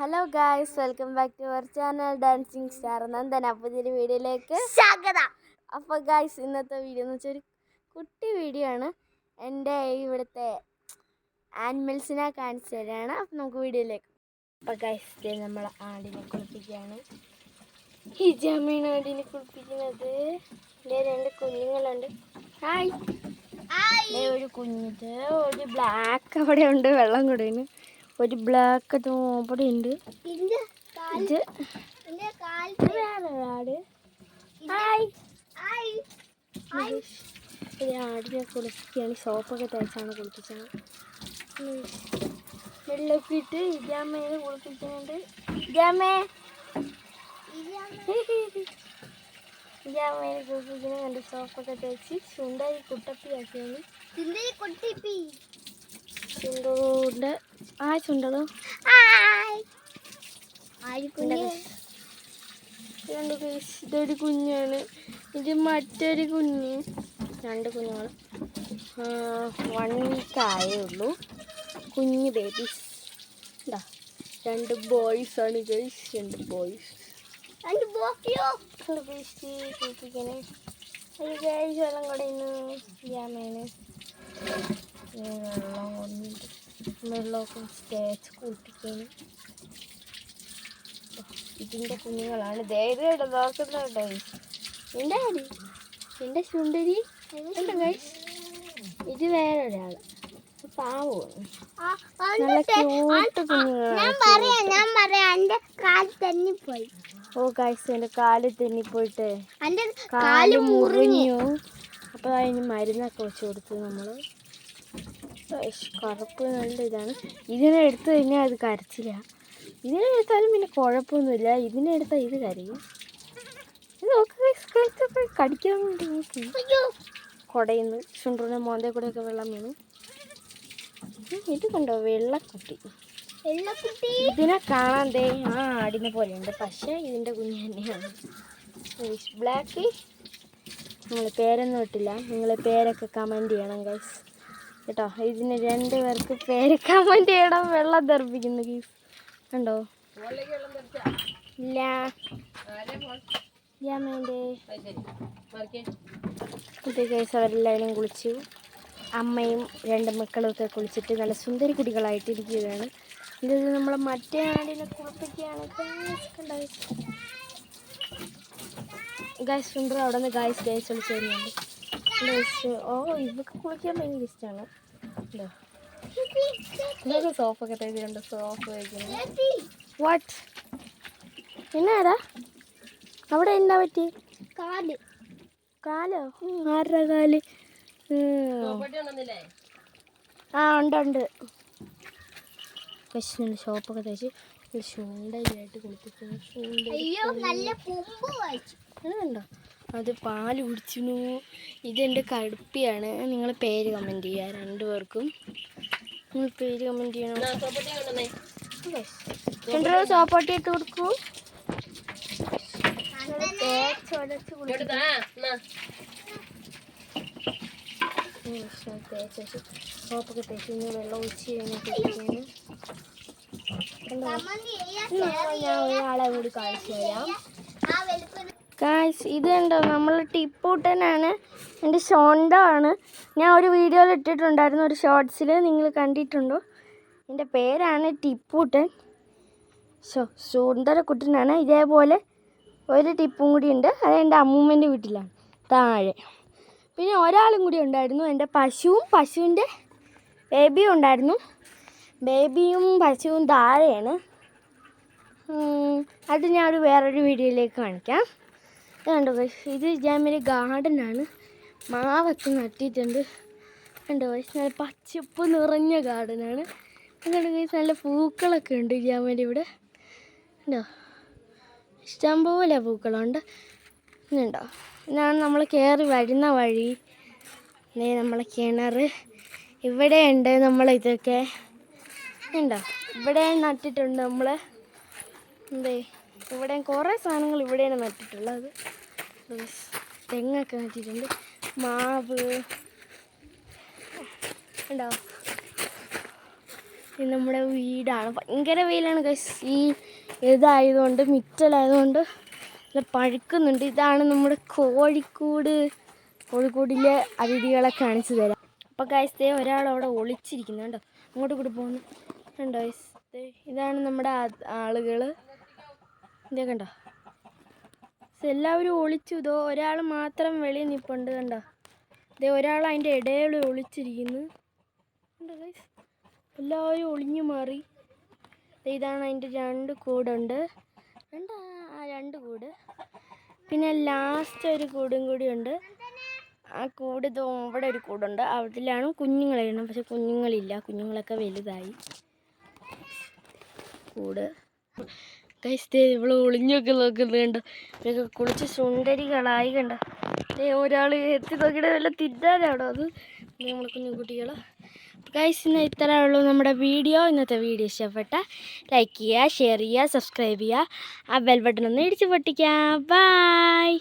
Hello guys welcome back to our channel dancing star Nandana പുതിയൊരു വീഡിയോയിലേക്ക് സ്വാഗതം. അപ്പോൾ ഗായ്സ് ഇന്നത്തെ വീഡിയോ എന്ന് വെച്ചാൽ ഒരു കുട്ടി വീഡിയോ ആണ്. എന്റെ ഇവിടുത്തെ ആനിമൽസിനെ കാണിച്ചു തരാണ്. അപ്പം നമുക്ക് വീഡിയോയിലേക്ക് അപ്പോൾ ഗായ്സ് നമ്മൾ ആടിനെ കുളിപ്പിക്കുകയാണ്. ഹിജാമയാണ് ആടിനെ കുളിപ്പിക്കുന്നത്. രണ്ട് കുഞ്ഞുങ്ങളുണ്ട്. ഹായ് ഒരു കുഞ്ഞിത്. ഒരു ബ്ലാക്ക് അവിടെ ഉണ്ട്. വെള്ളം കൂടെയാണ് ഒരു ബ്ലാക്ക് അവിടെ ഉണ്ട് ഇത് ആട് ഒരു ആടിനെ കുളിപ്പിക്കുകയാണ്. സോപ്പൊക്കെ തേച്ചാണ് കുളിപ്പിച്ചത്. വെള്ളമൊക്കെ ഇട്ട് ഇജാമ്മേനെ കുളിപ്പിക്കുന്നുണ്ട്. ഇരിയാമ്മേ ഇരിയാമ്മേനെ കുളിപ്പിക്കുന്നുണ്ട് സോപ്പൊക്കെ തേച്ച് ചുണ്ടായി കുട്ടപ്പിയാക്കിയാണ് ചുണ്ടായി കുട്ടിപ്പി. ചുണ്ടോണ്ട് ആയി. കുഞ്ഞ്? രണ്ട് പീസ്. ഇതൊരു കുഞ്ഞാണ്. ഇത് മറ്റൊരു കുഞ്ഞ്. രണ്ട് കുഞ്ഞുങ്ങൾ വൺ വീക്ക് ആയേ ഉള്ളൂ. കുഞ്ഞ് ബേബീസ് ഇതാ രണ്ട് ബോയ്സ് ആണ് ഗൈസ് രണ്ട് ബോയ്സ് രണ്ട് ബോക്കിയോ രണ്ട് പീസ് കുളിപ്പിക്കണേ. ഒരു ഗൈസ് വെള്ളം ഇന്ന് യാമേന് വെള്ളം കൊണ്ടിട്ട്. വെള്ളമൊക്കെ തേച്ച് കൂട്ടിക്കാനും ഇതിന്റെ കുഞ്ഞുങ്ങളാണ്. ധൈര്യമായിട്ട് നോക്കുന്നുണ്ടോ എന്റെ അടി എന്റെ സുന്ദരി ഉണ്ട് ഗൈസ് ഇത്? വേറെ ഒരാൾ പാവമാണ്. നല്ല ക്യൂട്ട് കുഞ്ഞുങ്ങളാണ് പോയി ഓ ഗൈസ് എന്റെ കാൽ തെന്നിപ്പോയിട്ട് കാൽ മുറിഞ്ഞു. മുറിഞ്ഞു. അപ്പോൾ അതിന് മരുന്നൊക്കെ വെച്ച് കൊടുത്തു നമ്മൾ കറുപ്പ് നല്ല ഇതാണ്. ഇതിനെ എടുത്തു കഴിഞ്ഞാൽ അത് കരച്ചില്ല. ഇതിനെ എടുത്താലും പിന്നെ കുഴപ്പമൊന്നുമില്ല. ഇതിനെ എടുത്താൽ ഇത് കരയും. ഇത് നോക്ക് കടിക്കാൻ വേണ്ടി നോക്കി. കുടയുന്നു മോന്തേ കൂടെയൊക്കെ വെള്ളം വീണു. ഇത് കണ്ടോ? വെള്ളക്കുട്ടി. വെള്ളക്കുട്ടി? ഇതിനെ കാണാൻ ദേ ആ ആടിനെ പോലെയുണ്ട്. പക്ഷേ ഇതിന്റെ കുഞ്ഞ് തന്നെയാണ്. ബ്ലാക്ക് നമ്മൾ പേരൊന്നും ഇട്ടില്ല. നിങ്ങളെ പേരൊക്കെ കമന്റ് ചെയ്യണം ഗൈസ് കേട്ടോ ഇതിന് രണ്ട് പേർക്ക് പേര് കമന്റ് ചെയ്യണം വെള്ളം തെറിപ്പിക്കുന്നു ഗീസ്. കണ്ടോ? ഇല്ല. ഇത് കേസ് അവരെല്ലാവരും കുളിച്ചു. അമ്മയും രണ്ട് മക്കളും ഒക്കെ കുളിച്ചിട്ട് നല്ല സുന്ദരി കുട്ടികളായിട്ട് ഇരിക്കുകയാണ്. ഇത് നമ്മളെ മറ്റേ ആടിനെ കുളിപ്പിക്കുകയാണ്. ഗായ സുന്ദർ അവിടെ നിന്ന് ഗായ്സ് ഗായ്സ് വിളിച്ചു വരുന്നുണ്ട്. ഗൈസ് ഓ ഇവക്ക് കുളിക്കാൻ ഭയങ്കര ഇഷ്ടമാണ് ഉണ്ടോ ഇതൊക്കെ സോപ്പൊക്കെ തേച്ചിട്ടുണ്ട് സോപ്പ് വയ്ക്കുന്നത് വാട്ട് എന്നാടാ? അവിടെ എന്താ പറ്റി? കാൽ. കാലോ? ആരുടെ കാൽ. ആ ഉണ്ട് ഉണ്ട്. പശുവിന്റെ ഷോപ്പൊക്കെ തേച്ച് ചൂണ്ടയിലായിട്ട് കുളിപ്പിക്കുന്നു. ചൂണ്ട അയ്യോ നല്ല പുമ്പ് വായിച്ചു അതുണ്ടോ അത് പാൽ കുടിച്ചിരുന്നു. ഇതെന്റെ കടുപ്പിയാണ്. നിങ്ങൾ പേര് കമന്റ് ചെയ്യുക രണ്ടുപേർക്കും. നിങ്ങൾ പേര് കമന്റ് ചെയ്യണം. രണ്ടു സോപ്പാട്ടി ഇട്ട് കൊടുക്കൂ. തേച്ചു സോപ്പൊക്കെ തേച്ച് വെള്ളം ഒഴിച്ച് കഴിഞ്ഞിട്ട് ഞാൻ ഒരാളെ കൂടി കാണിച്ചു തരാം. ഗായ്സ് ഇത് കണ്ടോ? നമ്മൾ ടിപ്പൂട്ടനാണ്. എന്റെ ഷോണ്ടാണ് ഞാൻ ഒരു വീഡിയോയിൽ ഇട്ടിട്ടുണ്ടായിരുന്നു ഒരു ഷോർട്സിൽ നിങ്ങൾ കണ്ടിട്ടുണ്ടോ? എന്റെ പേരാണ് ടിപ്പൂട്ടൻ. ഷോ സുന്ദരക്കുട്ടനാണ്. ഇതേപോലെ ഒരു ടിപ്പും കൂടി ഉണ്ട്. അത് എന്റെ അമ്മൂമ്മേന്റെ വീട്ടിലാണ് താഴെ. പിന്നെ ഒരാളും കൂടി ഉണ്ടായിരുന്നു എന്റെ പശുവും പശുവിന്റെ ബേബിയും ഉണ്ടായിരുന്നു. ബേബിയും പശുവും താഴെയാണ്. അത് ഞാൻ ഒരു വേറൊരു വീഡിയോയിലേക്ക് കാണിക്കാം. കണ്ടോ വൈസ് ഇത് ജാമിന്റെ ഗാർഡനാണ്. മാവൊക്കെ നട്ടിട്ടുണ്ട്. കണ്ടോ വൈസ് നല്ല പച്ചപ്പ് നിറഞ്ഞ ഗാർഡനാണ്. കണ്ടോ വൈസ് നല്ല പൂക്കളൊക്കെ ഉണ്ട് ജാമിന്റെ ഇവിടെ. കണ്ടോ ഇഷ്ടംപോലെ പൂക്കളുണ്ട്. ഇതുണ്ടോ ഇതാണ് നമ്മൾ കയറി വരുന്ന വഴി. നമ്മളെ കിണർ. നമ്മൾ ഇതൊക്കെ. ഉണ്ടോ ഇവിടെ നട്ടിട്ടുണ്ട് നമ്മൾ എന്തേ ഇവിടെ കുറേ സാധനങ്ങൾ ഇവിടെയാണ് നട്ടിട്ടുള്ളത്. തെങ്ങൊക്കെ നട്ടിട്ടുണ്ട്. മാവ്. ഉണ്ടോ നമ്മുടെ വീടാണ്. ഭയങ്കര വെയിലാണ് ഗൈസ് ഈ ഇതായതുകൊണ്ട് മിറ്റലായതുകൊണ്ട് നല്ല പഴുക്കുന്നുണ്ട്. ഇതാണ് നമ്മുടെ കോഴിക്കോട്. കോഴിക്കോടിലെ അതിഥികളെ കാണിച്ചു തരാം. അപ്പോൾ ഗൈസ് ദേ ഒരാൾ അവിടെ ഒളിച്ചിരിക്കുന്നു കണ്ടോ അങ്ങോട്ട് കൂടി പോകുന്നു. ഉണ്ടോ ഇതാണ് നമ്മുടെ ആളുകൾ ഇതേ കണ്ടോ? ഇത് എല്ലാവരും ഒളിച്ചു. ഇതോ ഒരാൾ മാത്രം വെളിയിൽ നിൽപ്പുണ്ട് കണ്ടോ? ദേ ഒരാൾ അതിന്റെ ഇടയിൽ ഒളിച്ചിരിക്കുന്നു. കണ്ടോ എല്ലാവരും ഒളിഞ്ഞു മാറി. ഇതാണ് അതിന്റെ രണ്ട് കൂടുണ്ട്. കണ്ടോ? ആ രണ്ട് കൂട്. പിന്നെ ലാസ്റ്റ് ഒരു കൂടും കൂടി ഉണ്ട്. ആ കൂട് ദോ ഇവിടെ ഒരു കൂടുണ്ട്. അതിലാണ് കുഞ്ഞുങ്ങളെ ഇടണം പക്ഷെ കുഞ്ഞുങ്ങളില്ല. കുഞ്ഞുങ്ങളൊക്കെ വലുതായി. കൂട്. ഗൈസ് ഇവൾ ഒളിഞ്ഞൊക്കെ നോക്കുന്നത് കണ്ടോ? ഇവരൊക്കെ കുളിച്ച് സുന്ദരികളായി കണ്ട? ദേ ഒരാൾ എത്തി നോക്കിയിട്ട് വല്ല തിന്നാനാണോ? അത് നമ്മൾ കുഞ്ഞുകുട്ടികൾ ഗൈസ് ഇന്ന് ഇത്രേ ഉള്ളൂ നമ്മുടെ വീഡിയോ. ഇന്നത്തെ വീഡിയോ ഇഷ്ടപ്പെട്ട ലൈക്ക് ചെയ്യുക ഷെയർ ചെയ്യുക സബ്സ്ക്രൈബ് ചെയ്യുക. ആ ബെൽ ബട്ടൺ ഒന്ന് ഇടിച്ച് പൊട്ടിക്കാം ബായ്